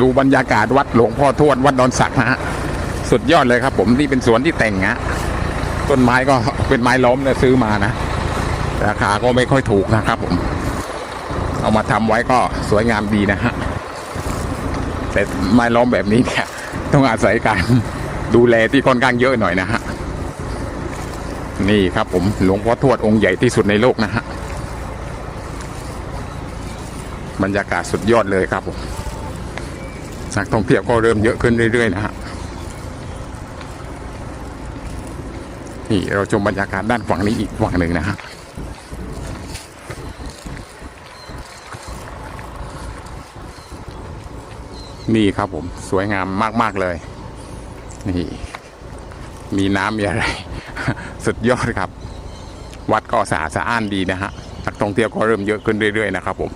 ดูบรรยากาศวัดหลวงพ่อทวดวัดดอนสักนะฮะสุดยอดเลยครับ ผมนี่เป็นสวนที่แต่งฮะต้นไม้ก็เป็นไม้ล้มเนี่ยซื้อมานะราคาก็ไม่ค่อยถูกนะครับ ผม เอามาทำไว้ก็สวยงามดีนะฮะแต่ไม้ล้มแบบนี้เนี่ยต้องอาศัยการดูแลที่ค่อนข้างเยอะหน่อยนะฮะนี่ครับผมหลวงพ่อทวดองค์ใหญ่ที่สุดในโลกนะฮะบรรยากาศสุดยอดเลยครับผม นักท่องเที่ยวก็เริ่มเยอะขึ้นเรื่อยๆนะฮะนี่เราชมบรรยากาศด้านฝั่งนี้อีกฝั่งหนึ่งนะฮะนี่ครับผมสวยงามมาก ๆ เลย นี่ มีน้ำมีอะไร สุดยอดครับ วัดก็สะอาดสะอ้านดีนะฮะนักท่องเที่ยวก็เริ่มเยอะขึ้นเรื่อย ๆ นะครับผม